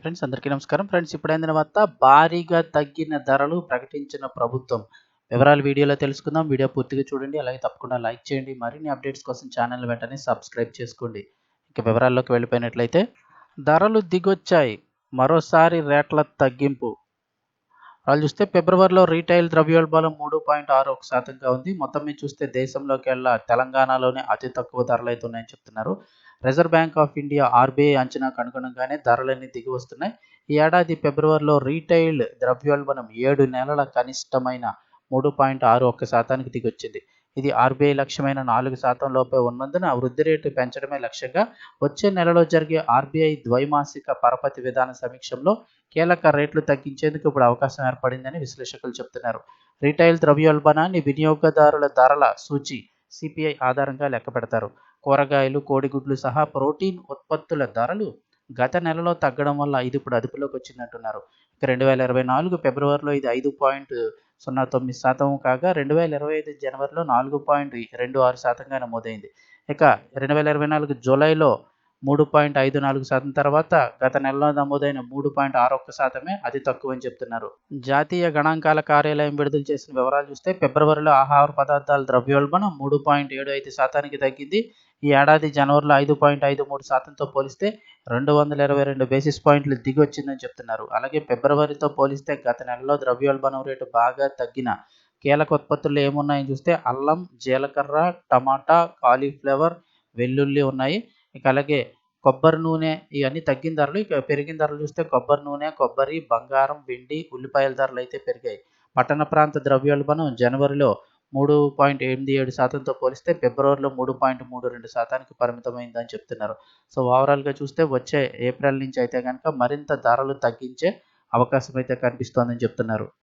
Friends అందరికీ నమస్కారం. Friends ఇప్పుడైన తర్వాత భారీగా తగ్గిన ధరలు ప్రకటించిన ప్రభుత్వం. వివరాలు వీడియోలో తెలుసుకుందాం. వీడియో పూర్తిగా చూడండి. అలాగే తప్పకుండా లైక్ చేయండి. మరిన్ని అప్డేట్స్ కోసం ఛానల్ వెంటనే సబ్స్క్రైబ్ చేసుకోండి. ఇక వివరాల్లోకి వెళ్ళిపోయినట్లయితే ధరలు దిగొచ్చాయి. మరోసారి రేట్ల తగ్గింపు. వాళ్ళు చూస్తే ఫిబ్రవరిలో రీటైల్ ద్రవ్యోల్బణం మూడు పాయింట్ ఆరు ఒక శాతంగా ఉంది. మొత్తం మీద చూస్తే దేశంలోకి వెళ్ళా తెలంగాణలోనే అతి తక్కువ ధరలు అయితే ఉన్నాయని చెప్తున్నారు. Reserve bank of India RBI అంచనాకు అనుగుణంగానే ధరలన్నీ దిగి వస్తున్నాయి. ఈ ఏడాది ఫిబ్రవరిలో రీటైల్ ద్రవ్యోల్బణం ఏడు నెలల కనిష్టమైన మూడు పాయింట్ ఆరు ఒక్క శాతానికి దిగొచ్చింది. ఇది ఆర్బీఐ లక్ష్యమైన నాలుగు శాతం లోపే ఉన్నందున వృద్ధి రేటు పెంచడమే లక్ష్యంగా వచ్చే నెలలో జరిగే ఆర్బీఐ ద్వైమాసిక పరపతి విధాన సమీక్షంలో కీలక రేట్లు తగ్గించేందుకు ఇప్పుడు అవకాశం ఏర్పడిందని విశ్లేషకులు చెబుతున్నారు రీటైల్ ద్రవ్యోల్బణాన్ని వినియోగదారుల ధరల సూచి సిపిఐ ఆధారంగా లెక్క పెడతారు. కూరగాయలు కోడిగుడ్లు సహా ప్రోటీన్ ఉత్పత్తుల ధరలు గత నెలలో తగ్గడం వల్ల ఇది ఇప్పుడు అదుపులోకి వచ్చిందంటున్నారు. రెండు వేల ఇరవై నాలుగు ఫిబ్రవరిలో ఇది ఐదు పాయింట్ సున్నా తొమ్మిది శాతం కాగా రెండు వేల ఇరవై ఐదు జనవరిలో నాలుగు పాయింట్ రెండు ఆరు శాతంగా నమోదైంది ఇక రెండు వేల ఇరవై నాలుగు జూలైలో మూడు పాయింట్ ఐదు నాలుగు శాతం తర్వాత గత నెలలో నమోదైన మూడు పాయింట్ ఆరు ఒక్క శాతమే అతి తక్కువ అని చెప్తున్నారు. జాతీయ గణాంకాల కార్యాలయం విడుదల చేసిన వివరాలు చూస్తే ఫిబ్రవరిలో ఆహార పదార్థాల ద్రవ్యోల్బణం మూడు పాయింట్ ఏడు ఐదు శాతానికి తగ్గింది. ఈ ఏడాది జనవరిలో ఐదు పాయింట్ ఐదు మూడు శాతంతో పోలిస్తే రెండు వందల ఇరవై రెండు బేసిస్ పాయింట్లు దిగి వచ్చిందని చెప్తున్నారు. అలాగే ఫిబ్రవరితో పోలిస్తే గత నెలలో ద్రవ్యోల్బణం రేటు బాగా తగ్గిన కీలక ఉత్పత్తులు ఏమున్నాయని చూస్తే అల్లం జీలకర్ర టమాటా కాలీఫ్లవర్ వెల్లుల్లి ఉన్నాయి. ఇక అలాగే కొబ్బరి నూనె ఇవన్నీ తగ్గిన ధరలు ఇక పెరిగిన ధరలు చూస్తే కొబ్బరి నూనె కొబ్బరి బంగారం వెండి ఉల్లిపాయల ధరలు అయితే పెరిగాయి. పట్టణ ప్రాంత ద్రవ్యోల్బణం జనవరిలో మూడు పాయింట్ ఎనిమిది ఏడు శాతంతో పోలిస్తే ఫిబ్రవరిలో మూడు పాయింట్ మూడు రెండు శాతానికి పరిమితమైందని చెప్తున్నారు. సో ఓవరాల్గా చూస్తే వచ్చే ఏప్రిల్ నుంచి అయితే కనుక మరింత ధరలు తగ్గించే అవకాశం అయితే కనిపిస్తోందని చెప్తున్నారు.